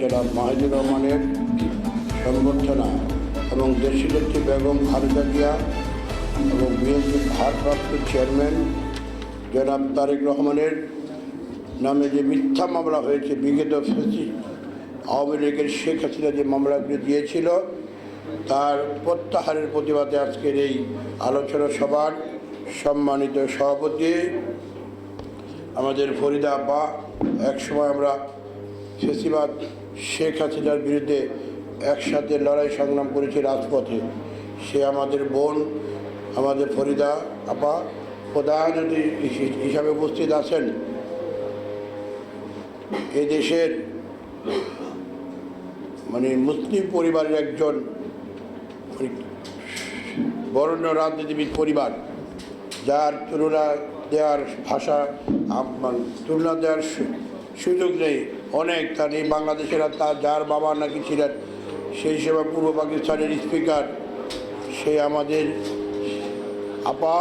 জনাব মাহিদুর রহমানের সংবর্ধনা এবং দেশনেত্রী বেগম খালেদা জিয়া এবং বিএনপির ভারপ্রাপ্ত চেয়ারম্যান জনাব তারেক রহমানের নামে যে মিথ্যা মামলা হয়েছে বিগত আওয়ামী লীগের শেখ হাসিনা যে মামলাগুলি দিয়েছিল, তার প্রত্যাহারের প্রতিবাদে আজকের এই আলোচনা সভার সম্মানিত সভাপতি আমাদের ফরিদা আপা একসময় আমরা ফেসিবাদ শেখ হাসিনার বিরুদ্ধে একসাথে লড়াই সংগ্রাম করেছি রাজপথে। সে আমাদের বোন, আমাদের ফরিদা আপা, প্রধান অতিথি হিসাবে উপস্থিত আছেন। এ দেশের মানে মুসলিম পরিবারের একজন মানে বরণ্য রাজনীতিবিদ পরিবার, যার তুলনা দেওয়ার ভাষা তুলনা দেওয়ার সুযোগ নেই। অনেক তার এই বাংলাদেশের তার যার বাবা নাকি ছিলেন সেই সময় পূর্ব পাকিস্তানের স্পিকার, সে আমাদের আপা,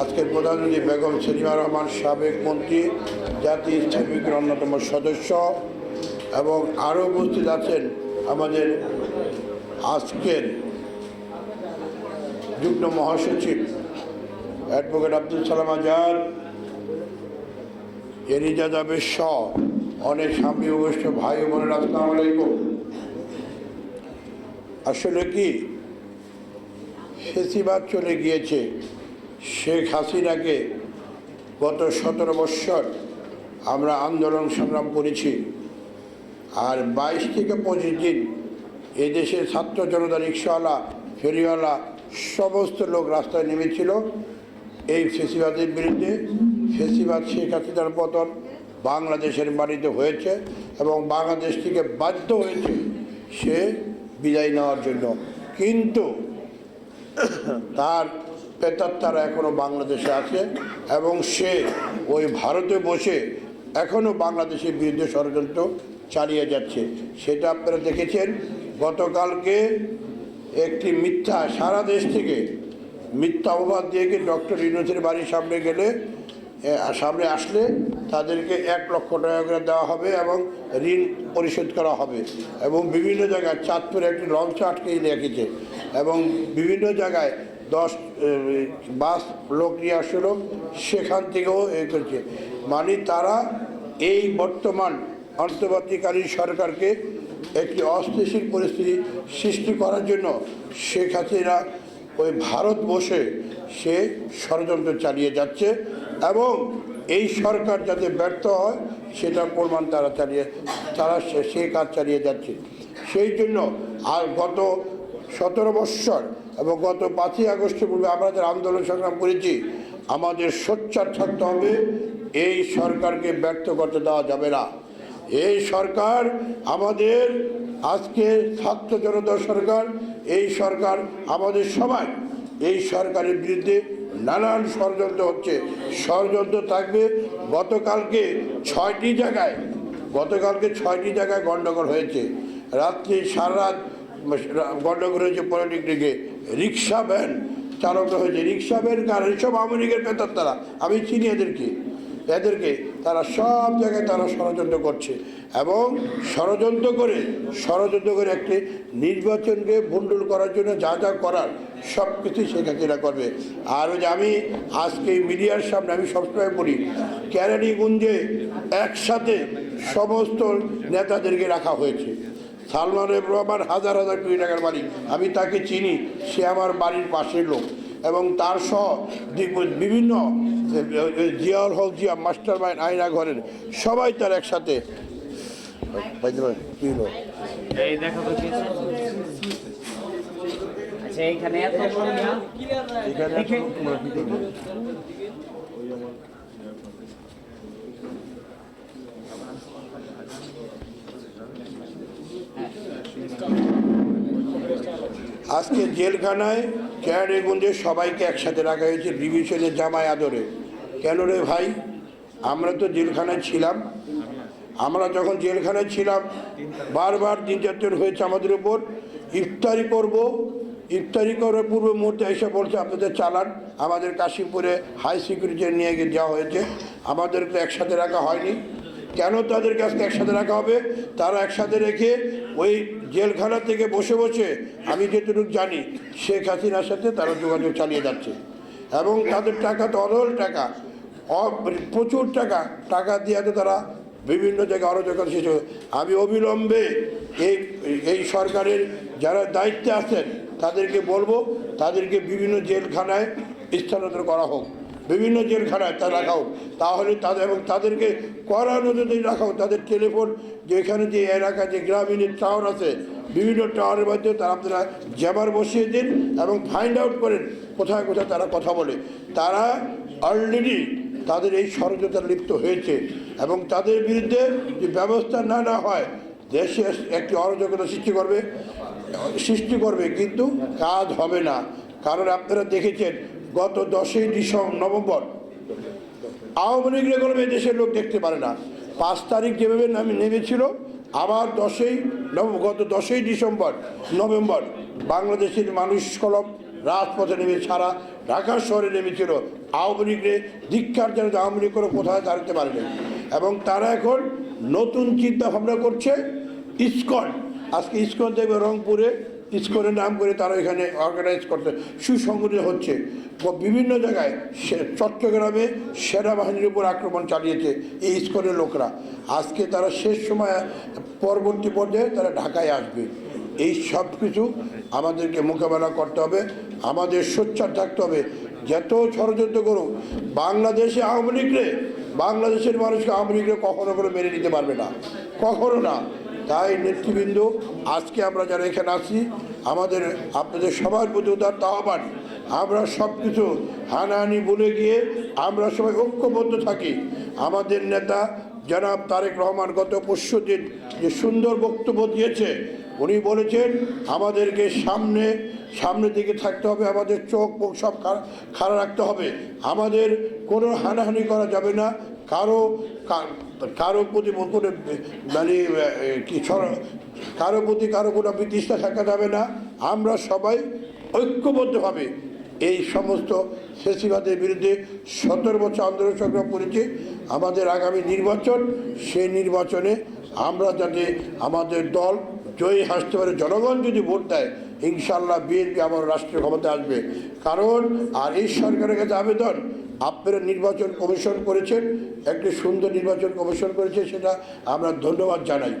আজকের প্রধানমন্ত্রী বেগম সেলিমা রহমান, সাবেক মন্ত্রী জাতীয় ইসলামিকের অন্যতম সদস্য এবং আরও উপস্থিত আছেন আমাদের আজকের যুগ্ম মহাসচিব অ্যাডভোকেট আব্দুল সালাম আজাদ এরিজা জাবের শ। অনেক স্বামী অবশ্য ভাই বোনের, আসসালামু আলাইকুম। আসলে কি, ফেসিবাদ চলে গিয়েছে। শেখ হাসিনাকে গত সতেরো বৎসর আমরা আন্দোলন সংগ্রাম করেছি। আর বাইশ থেকে পঁচিশ দিন এদেশের ছাত্র জনতা রিক্সাওয়ালা, ফেরিওয়ালা, সমস্ত লোক রাস্তায় নেমেছিল। এই ফেসিবাদের বিরুদ্ধে ফেসিবাদ শেখ হাসিনার পতন বাংলাদেশের বাড়িতে হয়েছে এবং বাংলাদেশ থেকে বাধ্য হয়েছে সে বিদায় নেওয়ার জন্য। কিন্তু তার প্রেতাত্মারা এখনও বাংলাদেশে আছে এবং সে ওই ভারতে বসে এখনও বাংলাদেশের বিরুদ্ধে ষড়যন্ত্র চালিয়ে যাচ্ছে। সেটা আপনারা দেখেছেন। গতকালকে একটি মিথ্যা সারা দেশ থেকে মিথ্যা অপবাদ দিয়ে গিয়ে ডক্টর ইউনুসের বাড়ির সামনে গেলে সামনে আসলে তাদেরকে এক লক্ষ টাকা করে দেওয়া হবে এবং ঋণ পরিশোধ করা হবে। এবং বিভিন্ন জায়গায় চাঁদপুরে একটি লঞ্চ আটকে রেখেছে। এবং বিভিন্ন জায়গায় দশ বাস লোক নিয়ে আসলো সেখান থেকেও এ করছে। মানে তারা এই বর্তমান অন্তর্বর্তীকালীন সরকারকে একটি অস্থিতিশীল পরিস্থিতি সৃষ্টি করার জন্য হাসিনা ওই ভারত বসে সে ষড়যন্ত্র চালিয়ে যাচ্ছে। এবং এই সরকার যাতে ব্যর্থ হয়, সেটার প্রমাণ তারা চালিয়ে, তারা সে- কাজ চালিয়ে যাচ্ছে। সেই জন্য আর গত সতেরো বৎসর এবং গত পাঁচই আগস্টের পূর্বে আমরা যারা আন্দোলন সংগ্রাম করেছি, আমাদের সোচ্চার থাকতে হবে, এই সরকারকে ব্যর্থ করতে দেওয়া যাবে না। এই সরকার আমাদের, আজকে ছাত্র জনতা সরকার, এই সরকার আমাদের সবাই, এই সরকারের বিরুদ্ধে নানান ষড়যন্ত্র হচ্ছে। ষড়যন্ত্র থাকবে। গতকালকে ছয়টি জায়গায়, গতকালকে ছয়টি জায়গায় গণ্ডগোল হয়েছে। রাত্রি সারা রাত গণ্ডগোল হয়েছে পলিটেকনিকে রিক্সা ভ্যান চালক হয়েছে। রিক্সা ভ্যান কার এইসব আওয়ামী লীগের পেতার তারা আমি চিনি এদেরকে। এদেরকে তারা সব জায়গায় তারা ষড়যন্ত্র করছে এবং ষড়যন্ত্র করে ষড়যন্ত্র করে একটি নির্বাচনকে ভণ্ডুল করার জন্য যা যা করার সব কিছুই শেখ হাসিনা করবে। আর যে আমি আজকে মিডিয়ার সামনে আমি সবসময় বলি ক্যারানিগঞ্জে একসাথে সমস্ত নেতাদেরকে রাখা হয়েছে। সালমান রহমান হাজার হাজার কোটি টাকার বাড়ি আমি তাকে চিনি, সে আমার বাড়ির পাশের লোক এবং তার সহ বিভিন্ন জিয়াউল হক জিয়া মাস্টার মাইন্ড আয়না ঘরের সবাই তার একসাথে। আচ্ছা এইখানে এত বড় না দেখে আজকে জেলখানায় ক্যারানিগঞ্জে সবাইকে একসাথে রাখা হয়েছে ডিভিশনের জামাই আদরে। কেন রে ভাই? আমরা তো জেলখানায় ছিলাম। আমরা যখন জেলখানায় ছিলাম, বারবার নির্যাতন হয়েছে আমাদের উপর। ইফতারি করব, ইফতারি করার পূর্ব মুহূর্তে এসে বলছে, আপনাদের চালান। আমাদের কাশিমপুরে হাই সিকিউরিটি নিয়ে গিয়ে যাওয়া হয়েছে। আমাদেরকে একসাথে রাখা হয়নি। কেন তাদের কাছকে একসাথে রাখা হবে? তারা একসাথে রেখে ওই জেলখানা থেকে বসে বসে, আমি যেটুকু জানি, শেখ হাসিনার সাথে তারা যোগাযোগ চালিয়ে যাচ্ছে। এবং তাদের টাকা তো অদল টাকা প্রচুর টাকা টাকা দিয়ে তো তারা বিভিন্ন জায়গায় অরাজকতা হবে। আমি অবিলম্বে এই এই সরকারের যারা দায়িত্বে আছেন, তাদেরকে বলব, তাদেরকে বিভিন্ন জেলখানায় স্থানান্তর করা হোক। বিভিন্ন জেলখানায় তা রাখা হোক তাহলে তাদের এবং তাদেরকে কড়া নজরে রাখা হোক তাদের টেলিফোন যেখানে যে এলাকা যে গ্রামীণ টাওয়ার আছে, বিভিন্ন টাওয়ারের মাধ্যমে তারা আপনারা জ্যামার বসিয়ে দিন এবং ফাইন্ড আউট করেন কোথায় কোথায় তারা কথা বলে। তারা অলরেডি তাদের এই ষড়যন্ত্রে লিপ্ত হয়েছে এবং তাদের বিরুদ্ধে যে ব্যবস্থা না না হয়, দেশে একটি অরাজকতা সৃষ্টি করবে সৃষ্টি করবে, কিন্তু কাজ হবে না। কারণ আপনারা দেখেছেন গত দশই ডিসেম্বর, নভেম্বর, আওয়ামী লীগের কোনো দেশের লোক দেখতে পারে না। পাঁচ তারিখ যেভাবে নামে নেমেছিল, আবার দশই গত দশই ডিসেম্বর, নভেম্বর, বাংলাদেশের মানুষ কলম রাজপথে নেমে ছাড়া ঢাকা শহরে নেমেছিল। আওয়ামী লীগের দীক্ষার জন্য আওয়ামী লীগ কোনো কোথায় দাঁড়াতে পারেনি। এবং তারা এখন নতুন চিন্তা ভাবনা করছে, ইস্কন। আজকে ইস্কন দেখবে রংপুরে ইস্কনের নাম করে তারা এখানে অর্গানাইজ করতে সুসংগঠিত হচ্ছে। বিভিন্ন জায়গায় চট্টগ্রামে সেনাবাহিনীর উপর আক্রমণ চালিয়েছে এই ইস্কনের লোকরা। আজকে তারা শেষ সময় পরবর্তী পর্যায়ে তারা ঢাকায় আসবে। এই সব কিছু আমাদেরকে মোকাবেলা করতে হবে। আমাদের সোচ্চার থাকতে হবে। যত ষড়যন্ত্র করুক, বাংলাদেশে আওয়ামী লীগরে বাংলাদেশের মানুষকে আওয়ামী লীগরে কখনো করে মেনে নিতে পারবে না। কখনো না। তাই নেতৃবৃন্দ, আজকে আমরা যারা এখানে আছি, আমাদের, আপনাদের সবার প্রতি উদার আহ্বান। আমরা সব কিছু হানাহানি বলে গিয়ে আমরা সবাই ঐক্যবদ্ধ থাকি। আমাদের নেতা জনাব তারেক রহমান গত পরশু দিন যে সুন্দর বক্তব্য দিয়েছে, উনি বলেছেন, আমাদেরকে সামনে সামনের দিকে থাকতে হবে, আমাদের চোখ, মুখ সব খাড়া রাখতে হবে। আমাদের কোনো হানাহানি করা যাবে না কারও কারও প্রতি কোনো মানে কি কারও প্রতি কারও কোনো বিতৃষ্ণা থাকা যাবে না। আমরা সবাই ঐক্যবদ্ধভাবে এই সমস্ত ফেসিবাদের বিরুদ্ধে সতেরো বছর আন্দোলন সংগ্রাম করেছি। আমাদের আগামী নির্বাচন, সেই নির্বাচনে আমরা যাতে আমাদের দল জয়ী হাসতে পারে। জনগণ যদি ভোট দেয় ইনশাল্লাহ বিএনপি আবার রাষ্ট্রীয় ক্ষমতায় আসবে। কারণ, আর এই সরকারের কাছে আবেদন, আপনারা নির্বাচন কমিশন করেছেন, একটি সুন্দর নির্বাচন কমিশন করেছে, সেটা আমরা ধন্যবাদ জানাই।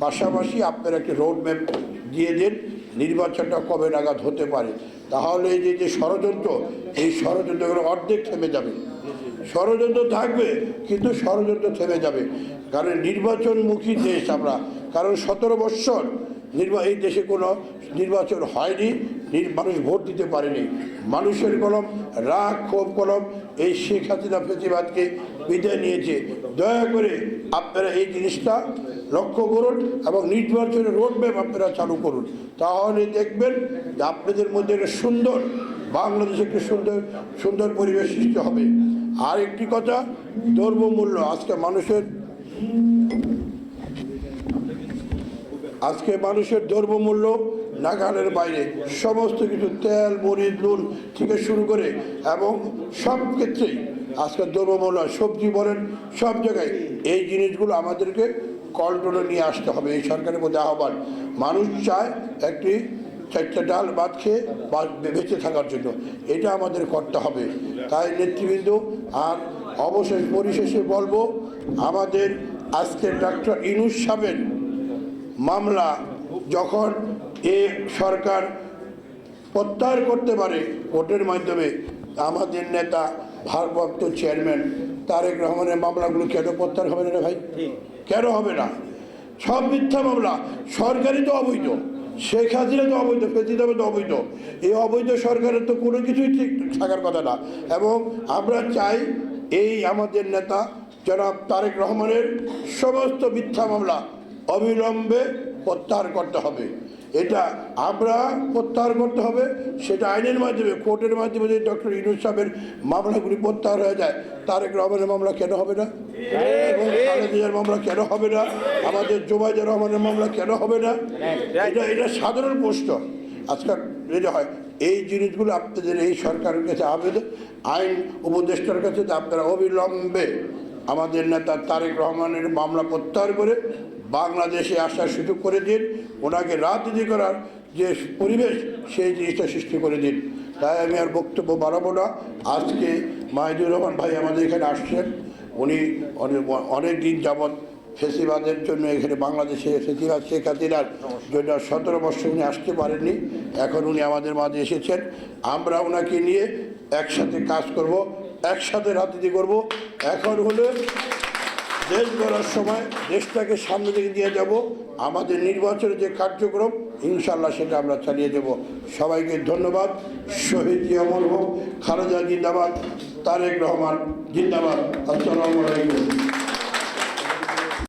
পাশাপাশি আপনারা একটি রোড ম্যাপ দিয়ে দিন, নির্বাচনটা কবে নাগাদ হতে পারে। তাহলে এই যে যে ষড়যন্ত্র, এই ষড়যন্ত্রগুলো অর্ধেক থেমে যাবে। ষড়যন্ত্র থাকবে, কিন্তু ষড়যন্ত্র থেমে যাবে। কারণ নির্বাচনমুখী দেশ আমরা। কারণ সতেরো বৎসর নির্বা, এই দেশে কোনো নির্বাচন হয়নি মানুষ ভোট দিতে পারেনি। মানুষের কলম, রাগ, ক্ষোভ কলম এই শেখ হাসিনা ফেসিবাদকে বিদায় নিয়েছে। দয়া করে আপনারা এই জিনিসটা লক্ষ্য করুন এবং নির্বাচনের রোডম্যাপ আপনারা চালু করুন। তাহলে দেখবেন যে আপনাদের মধ্যে একটা সুন্দর বাংলাদেশে একটি সুন্দর সুন্দর পরিবেশ সৃষ্টি হবে। আর একটি কথা, দ্রব্যমূল্য। আজকে মানুষের আজকে মানুষের দ্রব্যমূল্য নাগালের বাইরে, সমস্ত কিছু তেল, মরিচ, নুন থেকে শুরু করে এবং সব ক্ষেত্রেই আজকে দ্রব্যমূল্য, সবজি বলেন, সব জায়গায় এই জিনিসগুলো আমাদেরকে কন্ট্রোলে নিয়ে আসতে হবে, এই সরকারের মধ্যে আহ্বান। মানুষ চায় একটি চারটে ডাল ভাত খেয়ে বা- বেঁচে থাকার জন্য, এটা আমাদের করতে হবে। তাই নেতৃবৃন্দ, আর অবশেষ পরিশেষে বলব, আমাদের আজকে ডাক্তার ইনুস সাহেবের মামলা যখন এ সরকার প্রত্যাহার করতে পারে কোর্টের মাধ্যমে আমাদের নেতা ভারপ্রাপ্ত চেয়ারম্যান তারেক রহমানের মামলাগুলো কেন প্রত্যাহার হবে না ভাই? কেন হবে না? সব মিথ্যা মামলা। সরকারি তো অবৈধ। শেখ হাসিনা তো অবৈধ প্রেসিডেন্ট তো অবৈধ। এই অবৈধ সরকারের তো কোনো কিছুই ঠিক থাকার কথা না। এবং আমরা চাই এই আমাদের নেতা জনাব তারেক রহমানের সমস্ত মিথ্যা মামলা অবিলম্বে প্রত্যাহার করতে হবে। এটা আমরা প্রত্যাহার করতে হবে, সেটা আইনের মাধ্যমে, কোর্টের মাধ্যমে যদি ডক্টর ইনুস সাহেবের মামলাগুলি প্রত্যাহার হয়ে যায়, তারেক রহমানের মামলা কেন হবে না? এবং মামলা কেন হবে না? আমাদের জোবাইদুর রহমানের মামলা কেন হবে না? এটা এটা সাধারণ প্রশ্ন। আজকাল যেটা হয়, এই জিনিসগুলো আপনাদের, এই সরকারের কাছে আবেদন, আইন উপদেষ্টার কাছে আপনারা অবিলম্বে আমাদের নেতা তারেক রহমানের মামলা প্রত্যাহার করে বাংলাদেশে আসার সুযোগ করে দিন, ওনাকে রাজনীতি করার যে পরিবেশ, সেই জিনিসটা সৃষ্টি করে দিন। তাই আমি আর বক্তব্য বাড়াবো না। আজকে মাহিদুর রহমান ভাই আমাদের এখানে আসছেন। উনি অনেক দিন যাবৎ ফেসিবাদের জন্য এখানে বাংলাদেশে ফেসিবাদ শেখ হাসিনার জন্য সতেরো বছর উনি আসতে পারেননি। এখন উনি আমাদের মাঝে এসেছেন। আমরা ওনাকে নিয়ে একসাথে কাজ করব, একসাথে রাজনীতি করব। এখন হলো দেশ গড়ার সময় দেশটাকে সামনে দিকে দিয়ে যাব। আমাদের নির্বাচনের যে কার্যক্রম ইনশাল্লাহ সেটা আমরা চালিয়ে যাব সবাইকে ধন্যবাদ। শহীদ জিয়ামল হোক খালেদা জিন্দাবাদ, তারেক রহমান জিন্দাবাদ। আসসালামু আলাইকুম।